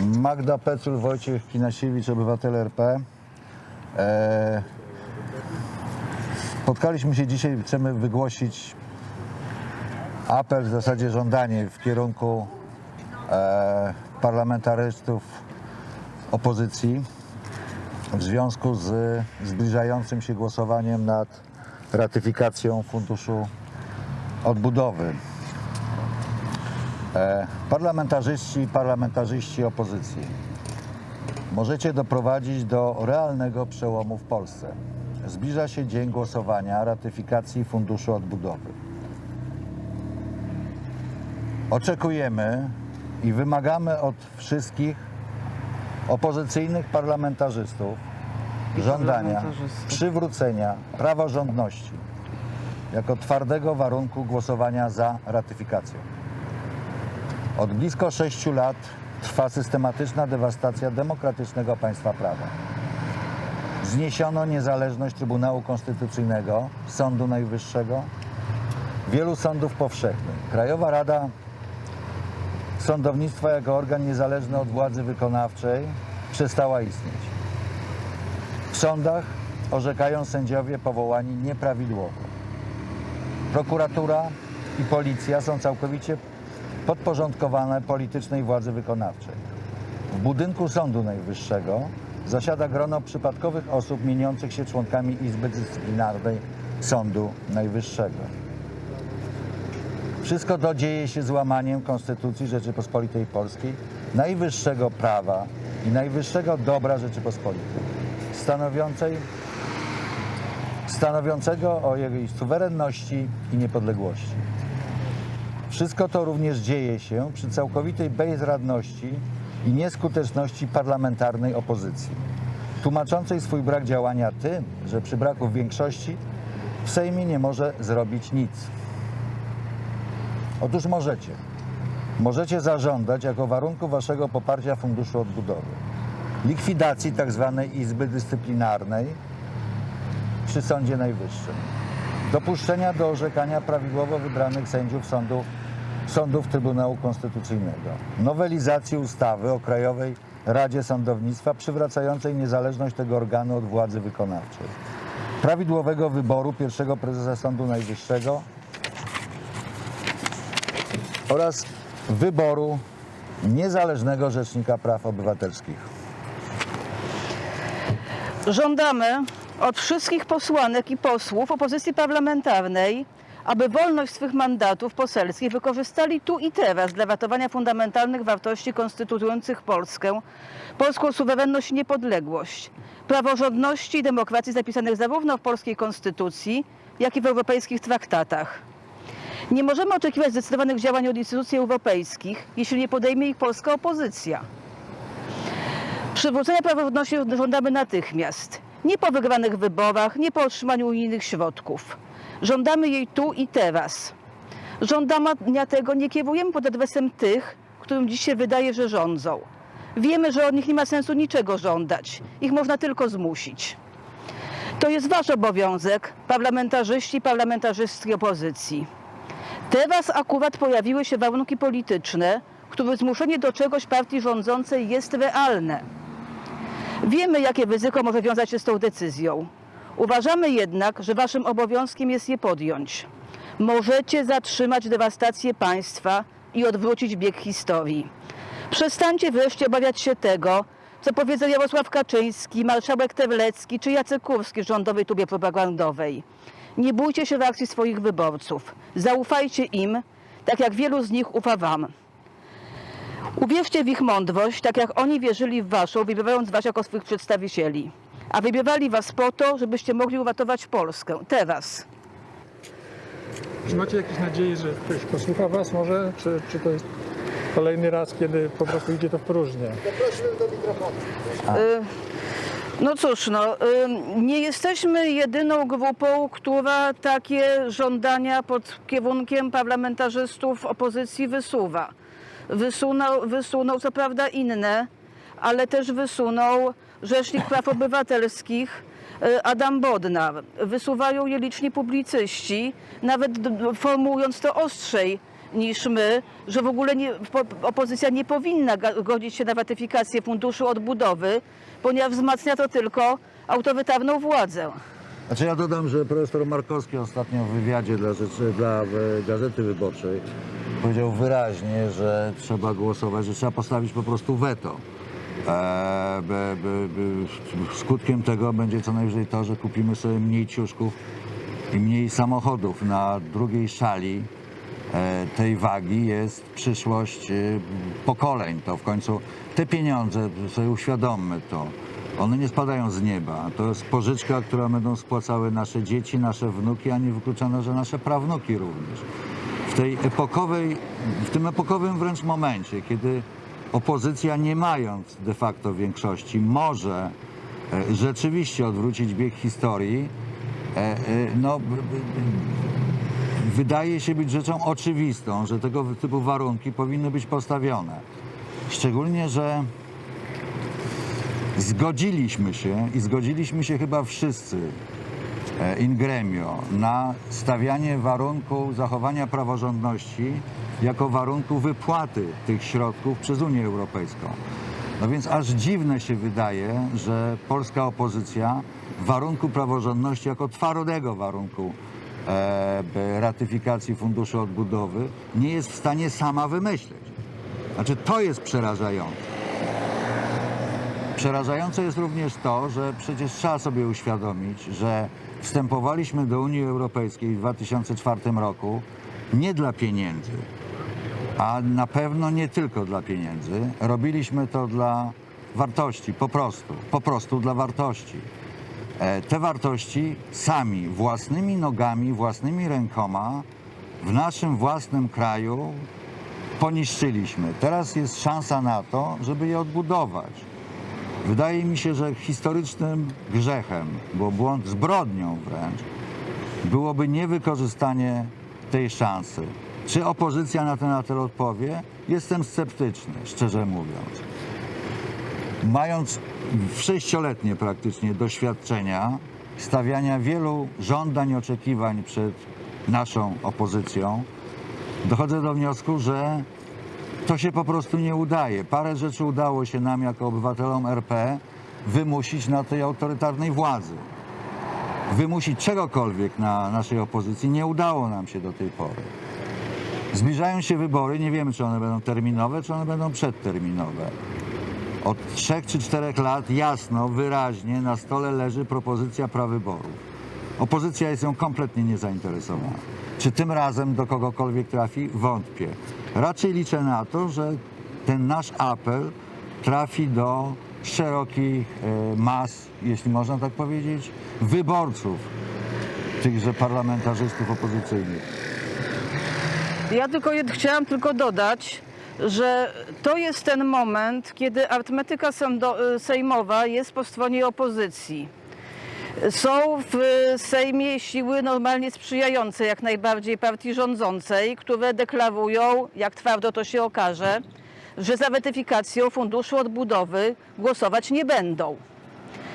Magda Pecul, Wojciech Kinasiewicz, Obywatel RP. E, spotkaliśmy się dzisiaj, chcemy wygłosić apel, w zasadzie żądanie w kierunku e, parlamentarzystów opozycji w związku z zbliżającym się głosowaniem nad ratyfikacją Funduszu Odbudowy. E, parlamentarzyści i parlamentarzyści opozycji, możecie doprowadzić do realnego przełomu w Polsce. Zbliża się dzień głosowania ratyfikacji Funduszu Odbudowy. Oczekujemy i wymagamy od wszystkich opozycyjnych parlamentarzystów żądania przywrócenia praworządności jako twardego warunku głosowania za ratyfikacją. Od blisko sześciu lat trwa systematyczna dewastacja demokratycznego państwa prawa. Zniesiono niezależność Trybunału Konstytucyjnego, Sądu Najwyższego, wielu sądów powszechnych. Krajowa Rada Sądownictwa jako organ niezależny od władzy wykonawczej przestała istnieć. W sądach orzekają sędziowie powołani nieprawidłowo. Prokuratura i policja są całkowicie podporządkowane politycznej władzy wykonawczej. W budynku Sądu Najwyższego zasiada grono przypadkowych osób mieniących się członkami Izby Dyscyplinarnej Sądu Najwyższego. Wszystko to dzieje się z łamaniem Konstytucji Rzeczypospolitej Polskiej, najwyższego prawa i najwyższego dobra Rzeczypospolitej, stanowiącej, stanowiącego o jej suwerenności i niepodległości. Wszystko to również dzieje się przy całkowitej bezradności i nieskuteczności parlamentarnej opozycji, tłumaczącej swój brak działania tym, że przy braku większości w Sejmie nie może zrobić nic. Otóż możecie. Możecie zażądać jako warunku waszego poparcia Funduszu Odbudowy likwidacji tzw. Izby Dyscyplinarnej przy Sądzie Najwyższym, dopuszczenia do orzekania prawidłowo wybranych sędziów sądów, sądów Trybunału Konstytucyjnego, nowelizacji ustawy o Krajowej Radzie Sądownictwa przywracającej niezależność tego organu od władzy wykonawczej, prawidłowego wyboru pierwszego prezesa Sądu Najwyższego oraz wyboru niezależnego Rzecznika Praw Obywatelskich. Żądamy od wszystkich posłanek i posłów opozycji parlamentarnej, aby wolność swych mandatów poselskich wykorzystali tu i teraz dla ratowania fundamentalnych wartości konstytuujących Polskę, polską suwerenność i niepodległość, praworządności i demokracji zapisanych zarówno w polskiej konstytucji, jak i w europejskich traktatach. Nie możemy oczekiwać zdecydowanych działań od instytucji europejskich, jeśli nie podejmie ich polska opozycja. Przywrócenia praworządności żądamy natychmiast. Nie po wygranych wyborach, nie po otrzymaniu unijnych środków. Żądamy jej tu i teraz. Żądania tego nie kierujemy pod adresem tych, którym dziś się wydaje, że rządzą. Wiemy, że od nich nie ma sensu niczego żądać. Ich można tylko zmusić. To jest wasz obowiązek, parlamentarzyści i parlamentarzystki opozycji. Teraz akurat pojawiły się warunki polityczne, których zmuszenie do czegoś partii rządzącej jest realne. Wiemy, jakie ryzyko może wiązać się z tą decyzją. Uważamy jednak, że waszym obowiązkiem jest je podjąć. Możecie zatrzymać dewastację państwa i odwrócić bieg historii. Przestańcie wreszcie obawiać się tego, co powiedzą Jarosław Kaczyński, marszałek Terlecki czy Jacek Kurski z rządowej tubie propagandowej. Nie bójcie się reakcji swoich wyborców. Zaufajcie im, tak jak wielu z nich ufa wam. Uwierzcie w ich mądrość, tak jak oni wierzyli w waszą, wybierając was jako swoich przedstawicieli. A wybierali was po to, żebyście mogli uratować Polskę. Teraz. Czy macie jakieś nadzieję, że ktoś posłucha Was może, czy, czy to jest kolejny raz, kiedy po prostu idzie to w próżnię? No cóż, no, ym, nie jesteśmy jedyną grupą, która takie żądania pod kierunkiem parlamentarzystów opozycji wysuwa. Wysunął, wysunął co prawda inne, ale też wysunął Rzecznik Praw Obywatelskich y, Adam Bodnar. Wysuwają je liczni publicyści, nawet formułując to ostrzej, niż my, że w ogóle nie, po- opozycja nie powinna godzić się na ratyfikację Funduszu Odbudowy, ponieważ wzmacnia to tylko autorytarną władzę. Znaczy ja dodam, że profesor Markowski ostatnio w wywiadzie dla, rzeczy, dla e, Gazety Wyborczej powiedział wyraźnie, że trzeba głosować, że trzeba postawić po prostu weto. E, be, be, be, skutkiem tego będzie co najwyżej to, że kupimy sobie mniej ciuszków i mniej samochodów. Na drugiej szali e, tej wagi jest przyszłość e, pokoleń. To w końcu te pieniądze, sobie uświadommy to, one nie spadają z nieba. To jest pożyczka, którą będą spłacały nasze dzieci, nasze wnuki, a nie wykluczone, że nasze prawnuki również. W tej epokowej, w tym epokowym wręcz momencie, kiedy opozycja nie mając de facto większości może e, rzeczywiście odwrócić bieg historii, e, e, no, wydaje się być rzeczą oczywistą, że tego typu warunki powinny być postawione. Szczególnie, że zgodziliśmy się i zgodziliśmy się chyba wszyscy in gremio na stawianie warunku zachowania praworządności jako warunku wypłaty tych środków przez Unię Europejską. No więc aż dziwne się wydaje, że polska opozycja warunku praworządności jako twardego warunku e, ratyfikacji Funduszu Odbudowy nie jest w stanie sama wymyśleć. Znaczy to jest przerażające. Przerażające jest również to, że przecież trzeba sobie uświadomić, że wstępowaliśmy do Unii Europejskiej w 2004 roku nie dla pieniędzy, a na pewno nie tylko dla pieniędzy. Robiliśmy to dla wartości, po prostu, po prostu dla wartości. E, Te wartości sami, własnymi nogami, własnymi rękoma w naszym własnym kraju poniszczyliśmy. Teraz jest szansa na to, żeby je odbudować. Wydaje mi się, że historycznym grzechem, bo błąd zbrodnią wręcz, byłoby niewykorzystanie tej szansy. Czy opozycja na ten apel odpowie? Jestem sceptyczny, szczerze mówiąc. Mając sześcioletnie praktycznie doświadczenia stawiania wielu żądań, oczekiwań przed naszą opozycją, dochodzę do wniosku, że to się po prostu nie udaje. Parę rzeczy udało się nam jako obywatelom RP wymusić na tej autorytarnej władzy. Wymusić czegokolwiek na naszej opozycji nie udało nam się do tej pory. Zbliżają się wybory, nie wiemy czy one będą terminowe, czy one będą przedterminowe. Od trzech czy czterech lat jasno, wyraźnie na stole leży propozycja prawyborów. Opozycja jest ją kompletnie niezainteresowana. Czy tym razem do kogokolwiek trafi? Wątpię. Raczej liczę na to, że ten nasz apel trafi do szerokich e, mas, jeśli można tak powiedzieć, wyborców tychże parlamentarzystów opozycyjnych. Ja tylko chciałam tylko dodać, że to jest ten moment, kiedy arytmetyka y, sejmowa jest po stronie opozycji. Są w Sejmie siły normalnie sprzyjające jak najbardziej partii rządzącej, które deklarują, jak twardo to się okaże, że za ratyfikacją Funduszu Odbudowy głosować nie będą.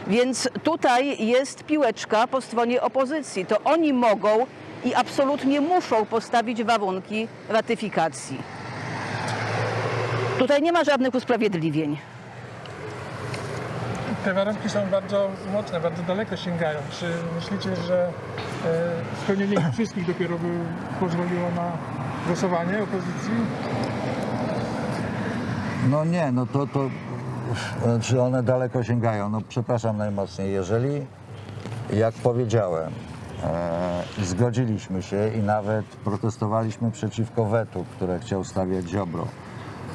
Więc tutaj jest piłeczka po stronie opozycji. To oni mogą i absolutnie muszą postawić warunki ratyfikacji. Tutaj nie ma żadnych usprawiedliwień. Te warunki są bardzo mocne, bardzo daleko sięgają. Czy myślicie, że e, spełnienie ich wszystkich dopiero by pozwoliło na głosowanie opozycji? No nie, no to, to czy one daleko sięgają? No przepraszam najmocniej, jeżeli, jak powiedziałem, e, zgodziliśmy się i nawet protestowaliśmy przeciwko wetu, które chciał stawiać Ziobro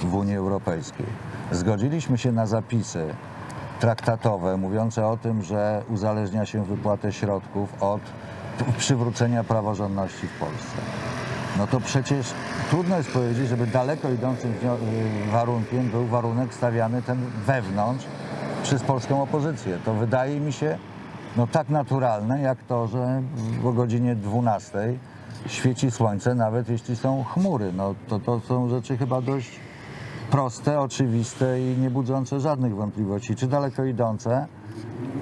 w Unii Europejskiej. Zgodziliśmy się na zapisy traktatowe mówiące o tym, że uzależnia się wypłatę środków od przywrócenia praworządności w Polsce no to przecież trudno jest powiedzieć, żeby daleko idącym y, warunkiem był warunek stawiany ten wewnątrz przez polską opozycję. To wydaje mi się no tak naturalne, jak to, że o godzinie 12 świeci słońce, nawet jeśli są chmury. No to, to są rzeczy chyba dość proste, oczywiste i nie budzące żadnych wątpliwości. Czy daleko idące?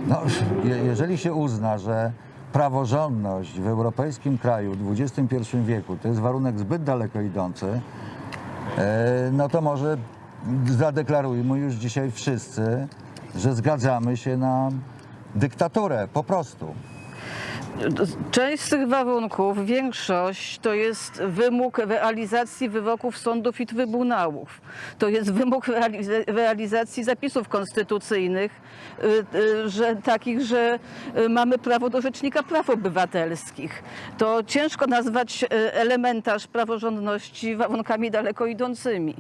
No, je, jeżeli się uzna, że praworządność w europejskim kraju w XXI wieku to jest warunek zbyt daleko idący, e, no to może zadeklarujmy już dzisiaj wszyscy, że zgadzamy się na dyktaturę, po prostu. Część z tych warunków, większość, to jest wymóg realizacji wyroków sądów i trybunałów. To jest wymóg realiza- realizacji zapisów konstytucyjnych, y, y, że, takich, że y, mamy prawo do Rzecznika Praw Obywatelskich. To ciężko nazwać elementarz praworządności warunkami daleko idącymi.